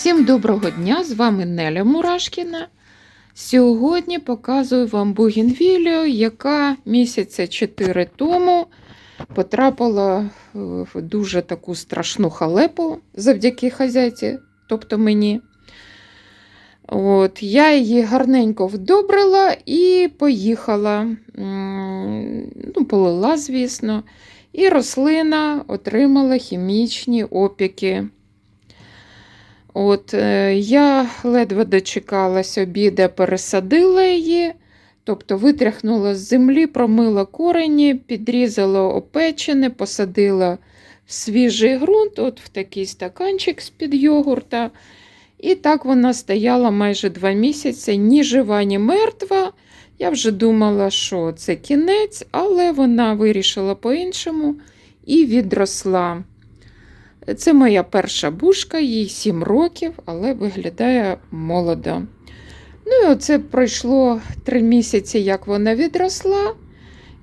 Всім доброго дня! З вами Неля Мурашкіна. Сьогодні показую вам бугенвілію, яка місяця 4 тому потрапила в дуже таку страшну халепу завдяки хазяйці, тобто мені. От, Я її гарненько вдобрила і поїхала. Ну, полила, звісно. І рослина отримала хімічні опіки. От, е, Я ледве дочекалась обіда, пересадила її, тобто витряхнула з землі, промила корені, підрізала опечене, посадила в свіжий ґрунт, от в такий стаканчик з-під йогурта. І так вона стояла майже два місяці, ні жива, ні мертва. Я вже думала, що це кінець, але вона вирішила по-іншому і відросла. Це моя перша бушка, їй 7 років, але виглядає молодо. Ну і оце пройшло 3 місяці, як вона відросла.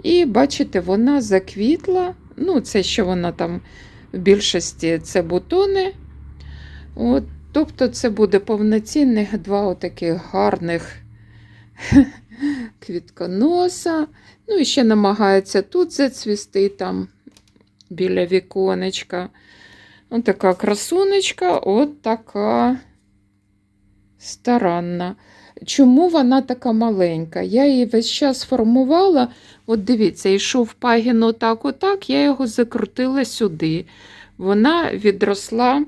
І бачите, вона заквітла. Ну, це що вона там в більшості це бутони. От, Тобто це буде повноцінних два отаких гарних квітконоса. Ну і ще намагається тут зацвісти там біля віконечка. Ось така красунечка, от така старанна. Чому вона така маленька? Я її весь час формувала. От дивіться, йшов пагін отак, отак, я його закрутила сюди. Вона відросла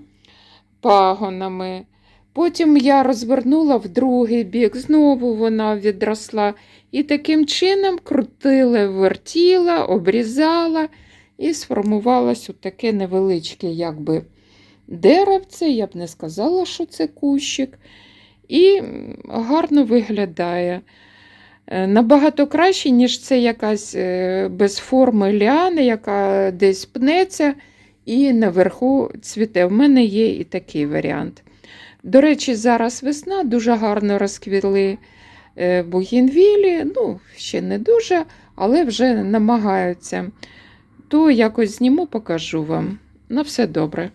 пагонами. Потім я розвернула в другий бік, знову вона відросла. І таким чином крутила, вертіла, обрізала. І сформувалось таке невеличке якби, деревце, я б не сказала, що це кущик. І гарно виглядає. Е, Набагато краще, ніж це якась е, без форми ліана, яка десь пнеться і наверху цвіте. В мене є і такий варіант. До речі, зараз весна, дуже гарно розквіли е, бугінвілі, ну, ще не дуже, але вже намагаються то якось зніму, покажу вам. На все добре.